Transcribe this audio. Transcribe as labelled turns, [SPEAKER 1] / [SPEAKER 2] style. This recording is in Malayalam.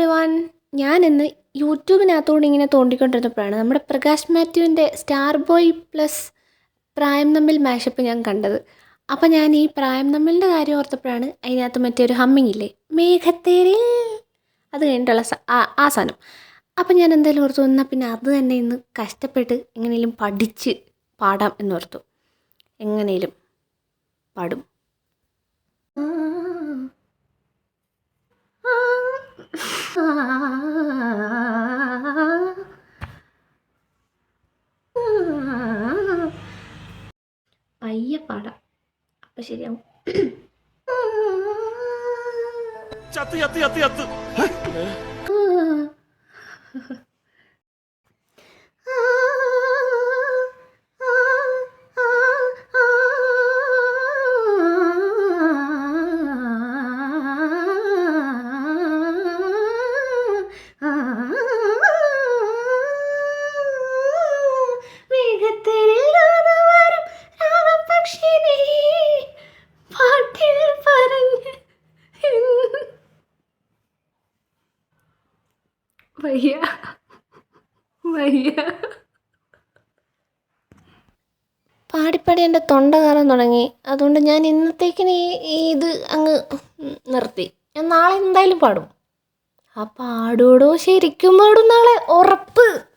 [SPEAKER 1] എവ്രി വൺ ഞാൻ ഇന്ന് യൂട്യൂബിനകത്തോട് ഇങ്ങനെ തോണ്ടിക്കൊണ്ടിരുന്നപ്പോഴാണ് നമ്മുടെ പ്രകാശ് മാത്യുവിന്റെ സ്റ്റാർ ബോയ് പ്ലസ് പ്രായം തമ്മിൽ മാഷപ്പ് ഞാൻ കണ്ടത്. അപ്പം ഞാൻ ഈ പ്രായം തമ്മിലിന്റെ കാര്യം ഓർത്തപ്പോഴാണ് അതിനകത്ത് മറ്റേ ഒരു ഹമ്മിങ് ഇല്ലേ? മേഘത്തേരിൽ. അത് കഴിഞ്ഞിട്ടുള്ള ആ സാധനം. അപ്പം ഞാൻ എന്തായാലും ഓർത്തു എന്നാൽ പിന്നെ അത് തന്നെ ഇന്ന് കഷ്ടപ്പെട്ട് എങ്ങനെയും പഠിച്ച് പാടാം എന്നോർത്തു എങ്ങനെയും പാടും. പയ്യെ പാടാം അപ്പൊ ശരിയാവും.
[SPEAKER 2] ചത്ത് ചത്ത് ചത്ത് ചത്ത്.
[SPEAKER 1] വയ്യ. വയ്യ. പാടിപ്പാടി എന്റെ തൊണ്ട കയറാൻ തുടങ്ങി. അതുകൊണ്ട് ഞാൻ ഇന്നത്തേക്കിന് ഈ ഇത് അങ്ങ് നിർത്തി. ഞാൻ നാളെ എന്തായാലും പാടും. ആ പാടോടോ ശരിക്കും പാടും നാളെ ഉറപ്പ്.